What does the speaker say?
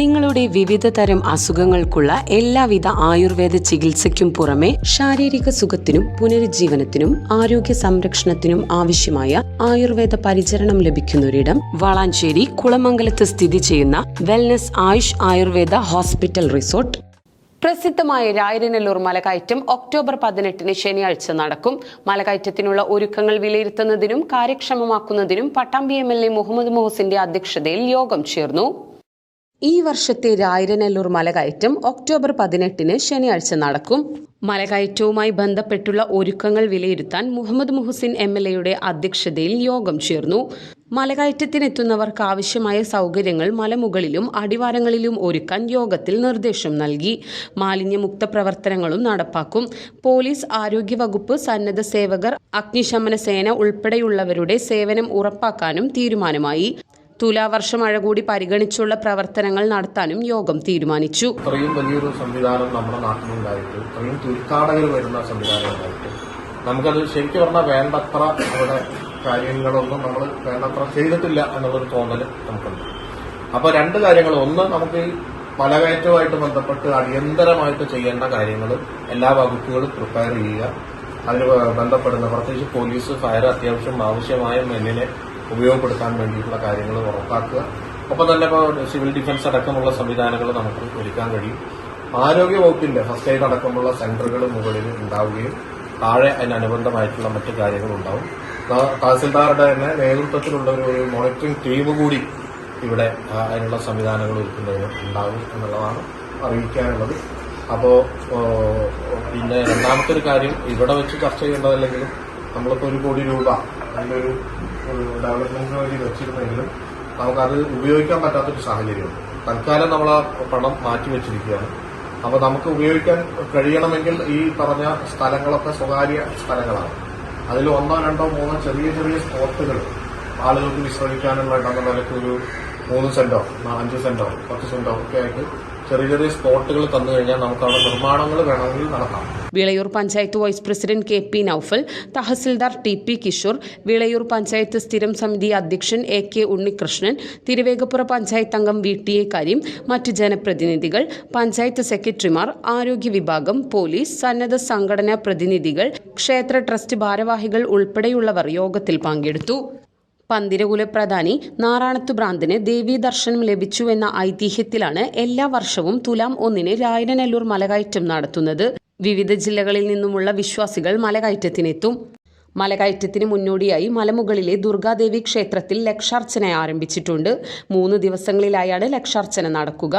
നിങ്ങളുടെ വിവിധ തരം അസുഖങ്ങൾക്കുള്ള എല്ലാവിധ ആയുർവേദ ചികിത്സയ്ക്കും പുറമെ ശാരീരിക സുഖത്തിനും പുനരുജ്ജീവനത്തിനും ആരോഗ്യ സംരക്ഷണത്തിനും ആവശ്യമായ ആയുർവേദ പരിചരണം ലഭിക്കുന്ന ഒരിടം വളാഞ്ചേരി കുളമംഗലത്ത് സ്ഥിതി ചെയ്യുന്ന wellness Ayush Ayurveda hospital resort. പ്രസിദ്ധമായ രായരനല്ലൂർ മലകയറ്റം ഒക്ടോബർ പതിനെട്ടിന് ശനിയാഴ്ച നടക്കും. മലകയറ്റത്തിനുള്ള ഒരുക്കങ്ങൾ വിലയിരുത്തുന്നതിനും കാര്യക്ഷമമാക്കുന്നതിനും Pattambi M L A Muhammad മുഹസിന്റെ അധ്യക്ഷതയിൽ യോഗം ചേർന്നു. ഈ വർഷത്തെ രായരനല്ലൂർ മലകയറ്റം ഒക്ടോബർ പതിനെട്ടിന് ശനിയാഴ്ച നടക്കും. മലകയറ്റവുമായി ബന്ധപ്പെട്ടുള്ള ഒരുക്കങ്ങൾ വിലയിരുത്താൻ മുഹമ്മദ് മുഹസിൻ എം എൽ എയുടെ അധ്യക്ഷതയിൽ യോഗം ചേർന്നു. മലകയറ്റത്തിനെത്തുന്നവർക്ക് ആവശ്യമായ സൗകര്യങ്ങൾ മലമുകളിലും അടിവാരങ്ങളിലും ഒരുക്കാൻ യോഗത്തിൽ നിർദ്ദേശം നൽകി. മാലിന്യമുക്ത പ്രവർത്തനങ്ങളും നടപ്പാക്കും. പോലീസ് ആരോഗ്യവകുപ്പ് സന്നദ്ധ സേവകർ അഗ്നിശമന സേന ഉൾപ്പെടെയുള്ളവരുടെ സേവനം ഉറപ്പാക്കാനും തീരുമാനമായി. തുലാവർഷ മഴ കൂടി പരിഗണിച്ചുള്ള പ്രവർത്തനങ്ങൾ നടത്താനും യോഗം തീരുമാനിച്ചു. ഇത്രയും വലിയൊരു സംവിധാനം നമ്മുടെ നാട്ടിലുണ്ടായിട്ട് ഇത്രയും തീർത്ഥാടകർ വരുന്ന സംവിധാനം ഉണ്ടായിട്ട് നമുക്കത് ശരിക്കും പറഞ്ഞാൽ വേണ്ടത്ര അവിടെ കാര്യങ്ങളൊന്നും നമ്മൾ വേണ്ടത്ര ചെയ്തിട്ടില്ല എന്നുള്ളൊരു തോന്നൽ നമുക്കുണ്ട്. അപ്പൊ രണ്ട് കാര്യങ്ങൾ. ഒന്ന് നമുക്ക് ഈ മലകയറ്റവുമായിട്ട് ബന്ധപ്പെട്ട് അടിയന്തരമായിട്ട് ചെയ്യേണ്ട കാര്യങ്ങൾ എല്ലാ വകുപ്പുകളും പ്രിപ്പയർ ചെയ്യുക. അതിന് ബന്ധപ്പെടുന്ന പ്രത്യേകിച്ച് പോലീസ് ഫയർ അത്യാവശ്യം ആവശ്യമായ മെന്നിനെ ഉപയോഗപ്പെടുത്താൻ വേണ്ടിയിട്ടുള്ള കാര്യങ്ങൾ ഉറപ്പാക്കുക. ഒപ്പം തന്നെ ഇപ്പോൾ സിവിൽ ഡിഫൻസ് അടക്കമുള്ള സംവിധാനങ്ങൾ നമുക്ക് ഒരുക്കാൻ കഴിയും. ആരോഗ്യ വകുപ്പിന്റെ ഫസ്റ്റ് എയ്ഡ് അടക്കമുള്ള സെന്ററുകൾ മുകളിൽ ഉണ്ടാവുകയും താഴെ അതിനനുബന്ധമായിട്ടുള്ള മറ്റു കാര്യങ്ങൾ ഉണ്ടാവും. താ- തഹസിൽദാറുടെ തന്നെ നേതൃത്വത്തിലുള്ള ഒരു മോണിറ്ററിംഗ് ടീം കൂടി ഇവിടെ അതിനുള്ള സംവിധാനങ്ങൾ ഒരുക്കുന്നതിന് ഉണ്ടാകും എന്നുള്ളതാണ് അറിയിക്കാനുള്ളത്. അപ്പോൾ പിന്നെ രണ്ടാമത്തെ ഒരു കാര്യം ഇവിടെ വെച്ച് ചർച്ച ചെയ്യേണ്ടതല്ലെങ്കിലും നമ്മൾക്ക് ഒരു കോടി രൂപ അതിന്റെ ഒരു ഒരു ഡെവലപ്മെന്റിന് വേണ്ടി വെച്ചിരുന്നെങ്കിലും നമുക്കത് ഉപയോഗിക്കാൻ പറ്റാത്തൊരു സാഹചര്യമുണ്ട്. തൽക്കാലം നമ്മൾ ആ പണം മാറ്റിവെച്ചിരിക്കുകയാണ് അപ്പൊ നമുക്ക് ഉപയോഗിക്കാൻ കഴിയണമെങ്കിൽ ഈ പറഞ്ഞ സ്ഥലങ്ങളൊക്കെ സ്വകാര്യ സ്ഥലങ്ങളാണ്. അതിൽ ഒന്നോ രണ്ടോ മൂന്നോ ചെറിയ ചെറിയ സ്പോട്ടുകൾ ആളുകൾക്ക് വിശ്രമിക്കാനുള്ള ഇടം നിലയ്ക്ക് ഒരു മൂന്ന് സെന്റോ അഞ്ച് സെന്റോ പത്ത് സെന്റോ ഒക്കെ ആയിട്ട് ചെറിയ ചെറിയ സ്പോട്ടുകൾ തന്നു കഴിഞ്ഞാൽ നമുക്ക് അവിടെ നിർമ്മാണങ്ങൾ വേണമെങ്കിൽ നടത്താം. Vilayur panchayat vice president K P Naufal tahsildar T P Kishore Vilayur panchayat സ്ഥിരം സമിതി അധ്യക്ഷൻ എ കെ ഉണ്ണികൃഷ്ണൻ തിരുവേഗപ്പുറ പഞ്ചായത്ത് അംഗം വി ടി എ കരീം മറ്റ് ജനപ്രതിനിധികൾ പഞ്ചായത്ത് സെക്രട്ടറിമാർ ആരോഗ്യ വിഭാഗം പോലീസ് സന്നദ്ധ സംഘടനാ പ്രതിനിധികൾ ക്ഷേത്ര ട്രസ്റ്റ് ഭാരവാഹികൾ ഉൾപ്പെടെയുള്ളവർ യോഗത്തിൽ പങ്കെടുത്തു. പന്തിരകുല പ്രധാനി നാറാണത്തു ഭ്രാന്തിന് ദേവീ ദർശനം ലഭിച്ചുവെന്ന ഐതിഹ്യത്തിലാണ് എല്ലാ വർഷവും തുലാം ഒന്നിന് രായനല്ലൂർ മലകയറ്റം നടത്തുന്നത്. വിവിധ ജില്ലകളിൽ നിന്നുമുള്ള വിശ്വാസികൾ മലകയറ്റത്തിനെത്തും. മലകയറ്റത്തിന് മുന്നോടിയായി മലമുകളിലെ ദുർഗാദേവി ക്ഷേത്രത്തിൽ ലക്ഷാർച്ചന ആരംഭിച്ചിട്ടുണ്ട്. മൂന്ന് ദിവസങ്ങളിലായാണ് ലക്ഷാർച്ചന നടക്കുക.